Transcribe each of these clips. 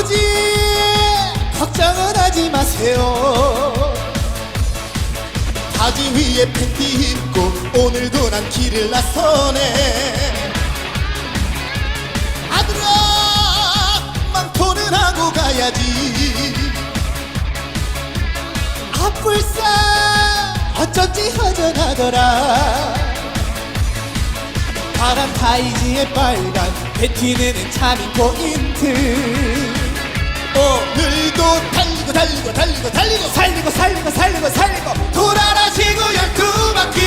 아버지 걱정은 하지 마세요. 바지 위에 팬티 입고 오늘도 난 길을 나서네. 아들아 망토는 하고 가야지. 아뿔싸 어쩐지 허전하더라. 파란 타이즈에 빨간 베티는 참인 포인트 오늘도 달리고 달리고 달리고 달리고 살리고 살리고 살리고 살리고. 돌아라 지구 열두 바퀴.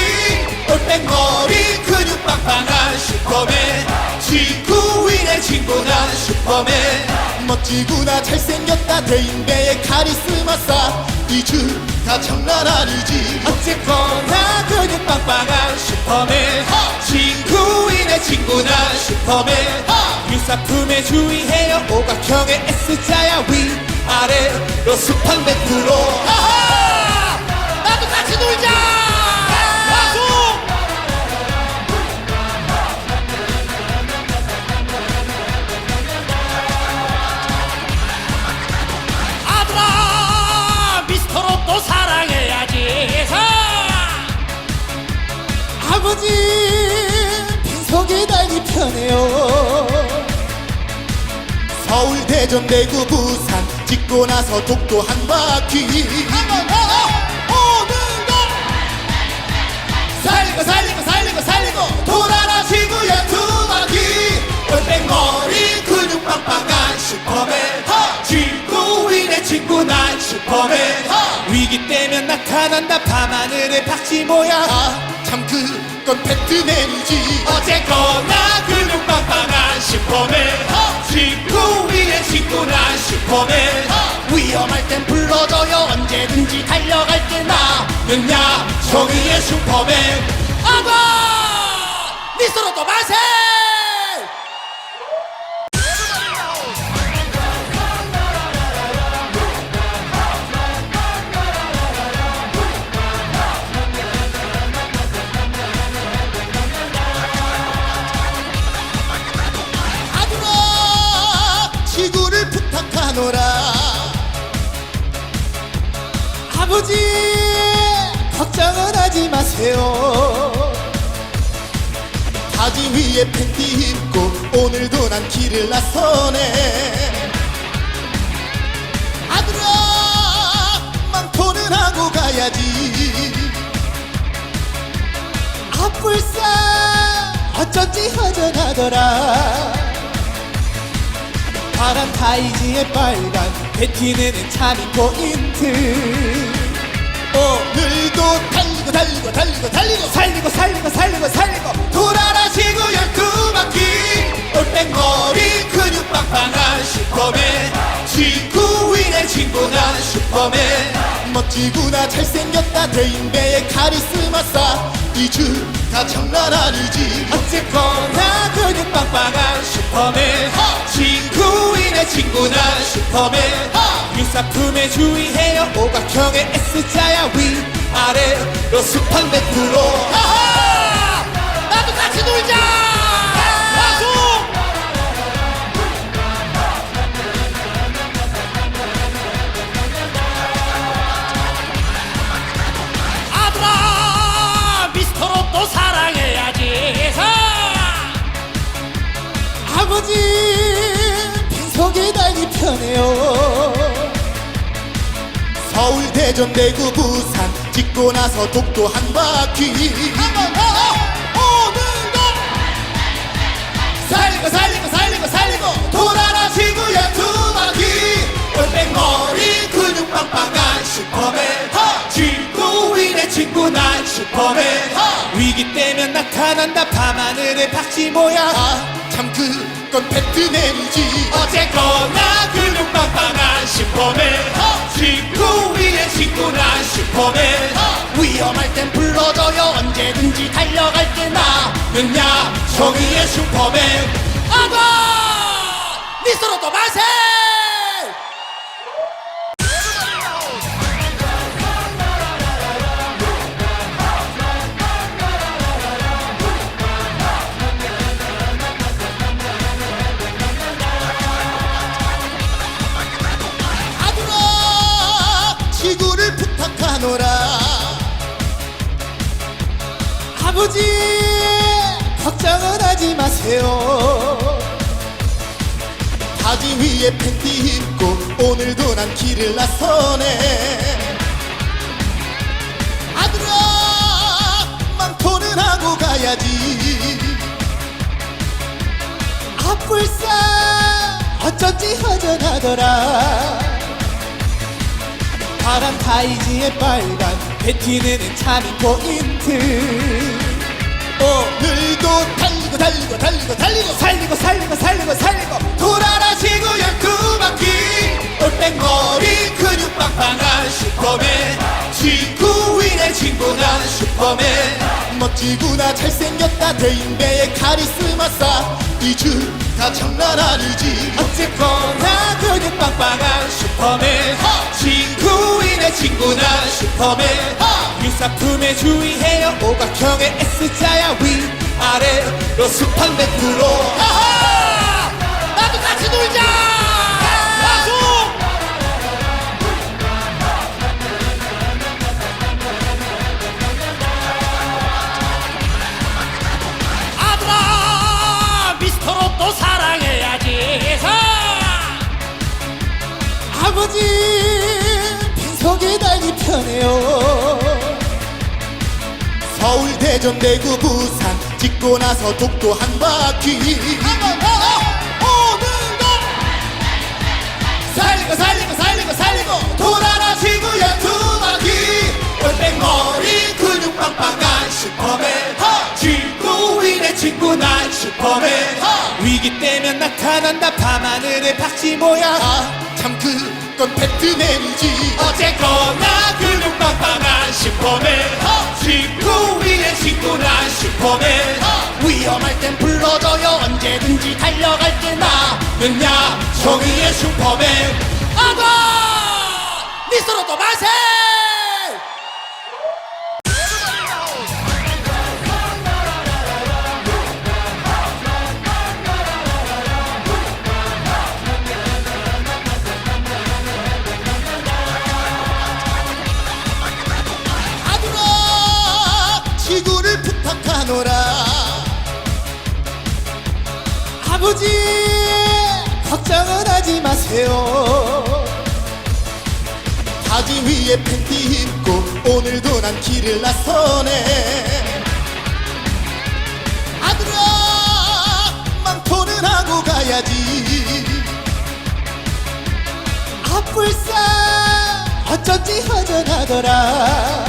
올백머리 근육 빵빵한 슈퍼맨. 지구인의 친구난 슈퍼맨. 멋지구나 잘생겼다 대인배의 카리스마사. 이주가 장난 아니지. 어쨌거나 근육 빵빵한 슈퍼맨. 지구인의 친구난 슈퍼맨 유사품에 주의해요. 오각형의 S자야 위아래로 멘트로. 아하! 나도 같이 놀자! 아들아 미스터 로 또 사랑해야지. 아버지 빈속에 달리 편해요 서울 대전 대구 부산. 찍고 나서 독도 한 바퀴. 오늘도 살리고 살리고 살리고 살리고. 돌아라 지구야 두 바퀴. 올백머리 근육 빵빵한 슈퍼맨. 지구인의 친구 난 슈퍼맨. 위기 때면 나타난다. 밤하늘의 박쥐 모양. 참 그건 배트맨이지. 어쨌거나 근 슈퍼맨 위험할 땐 불러줘요. 언제든지 달려갈 때 나는야 정의의 슈퍼맨. 아가 미스터로 또 마세 마세요. 바지 위에 팬티 입고 오늘도 난 길을 나서네. 아들아 망토는 하고 가야지. 아뿔싸 어쩐지 허전하더라. 파란 타이즈에 빨간 베티는 참인 포인트. 오늘도 달리고 달리고 달리고 살리고 살리고 살리고 살리고. 돌아라 지구 열두 바퀴. 올백머리 근육 빵빵한 슈퍼맨. 지구인의 친구 난 슈퍼맨. 멋지구나 잘생겼다 대인배의 카리스마사. 이주가 장난 아니지. 어쨌거나 근육 빵빵한 슈퍼맨. 지구인의 친구 난 슈퍼맨. 유사품에 주의해요 오각형의 S자야 위 아래로 습한 멘트로. 아하! 나도 같이 놀자! 나도 아들아 미스터로 또 사랑해야지. 아버지 빈속에 달리 편해요. 서울 대전 대구 부산 찍고 나서 독도 한 바퀴. 오늘도 살리고 살리고 살리고 살리고 돌아라 지구야 두 바퀴. 올백머리 근육 빵빵한 슈퍼맨. 지구인의 친구 난 슈퍼맨. 위기 때면 나타난다. 밤하늘의 박쥐 모양. 참 그건 배트맨이지. 어쨌거나 근육 빵빵한 슈퍼맨. 지구인의 친구 난 슈퍼맨 위험할 땐 불러줘요. 언제든지 달려갈 때 나는야 정의의 슈퍼맨. 아가! 미스터로 또 마세 바지 위에 팬티 입고 오늘도 난 길을 나서네. 아들아 망토는 하고 가야지. 아뿔싸 어쩐지 허전하더라. 파란 타이즈에 빨간 팬티는 참이 포인트. 오늘도 달리고 달리고 달리고 달리고 살리고 살리고 살리고 살리고 빵빵한 슈퍼맨 지구 위의 친구 난 슈퍼맨. 멋지구나 잘생겼다 대인배의 카리스마 사. 이주가 장난 아니지. 어쨌거나 근육 빵빵한 슈퍼맨. 지구 위의 친구 난 슈퍼맨. 유사품에 주의해요 오각형의 S자야 위아래로 습한 100% 아버지 빈속에 달기 편해요. 서울 대전 대구 부산 찍고 나서 독도 한 바퀴. 한번 오늘도 살리고 살리고 살리고 살리고. 돌아라 지구 열두 바퀴. 올백머리 근육 빵빵한 슈퍼맨. 지구 위의 친구 난 슈퍼맨. 위기 때면 나타난다. 밤하늘의 박쥐 모양. 아 참 그건 배트맨이지. 어쨌거나 근육 빵빵한 슈퍼맨. 지구 위의 친구 난 슈퍼맨. 위험할 땐 불러줘요. 언제든지 달려갈 때 나 는야 정의의 슈퍼맨. 아가! 미스터롯도 만세! 위에 팬티 입고 오늘도 난 길을 나서네. 아들아 망토는 하고 가야지. 아뿔싸 어쩐지 허전하더라.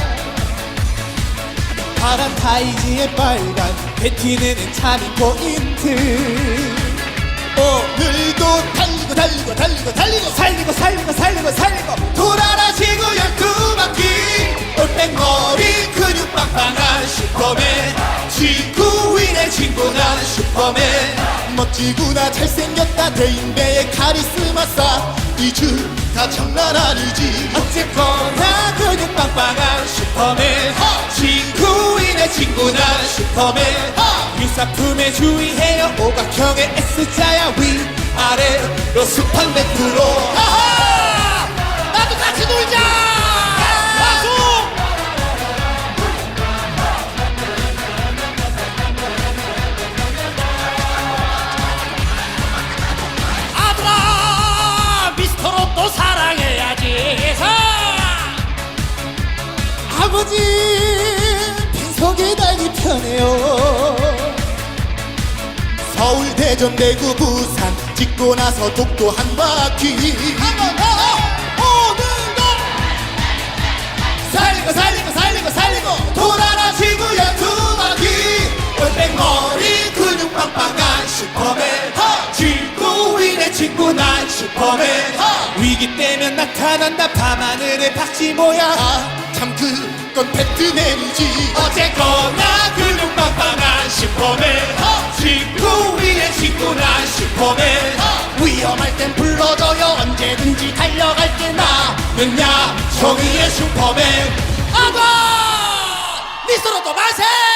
파란 타이즈에 빨간 팬티는 참이 포인트. 오늘도 달 리고 달리고 달리고 달리고 살리고 살리고 살리고 살리고. 돌아라 지구 열두 바퀴. 올백머리 근육 빵빵한 슈퍼맨. 지구 위의 친구 난 슈퍼맨. 멋지구나 잘생겼다 대인배의 카리스마사. 이주가 장난 아니지. 어쨌거나 근육 빵빵한 슈퍼맨. 지구 위의 친구 난 슈퍼맨. 유사품에 주의해요 오각형의 S자야 위 아래로 습한 100% 아하! 대전 대구 부산. 찍고 나서 독도 한 바퀴. 오늘도 살리고 살리고 살리고 살리고. 돌아라 지구 열두 바퀴. 올백머리 근육 빵빵한 슈퍼맨. 지구 위의 친구 난 슈퍼맨. 위기 때면 나타난다. 밤하늘의 박쥐 모양. 아 참 그건 배트맨이지. 어쨌거나 근육 빵빵한 슈퍼맨. 지구 친구 난 슈퍼맨 위험할 땐 불러줘요 언제든지 달려갈 때 나는야 정의의 슈퍼맨 아가! 미스터롯도 만세!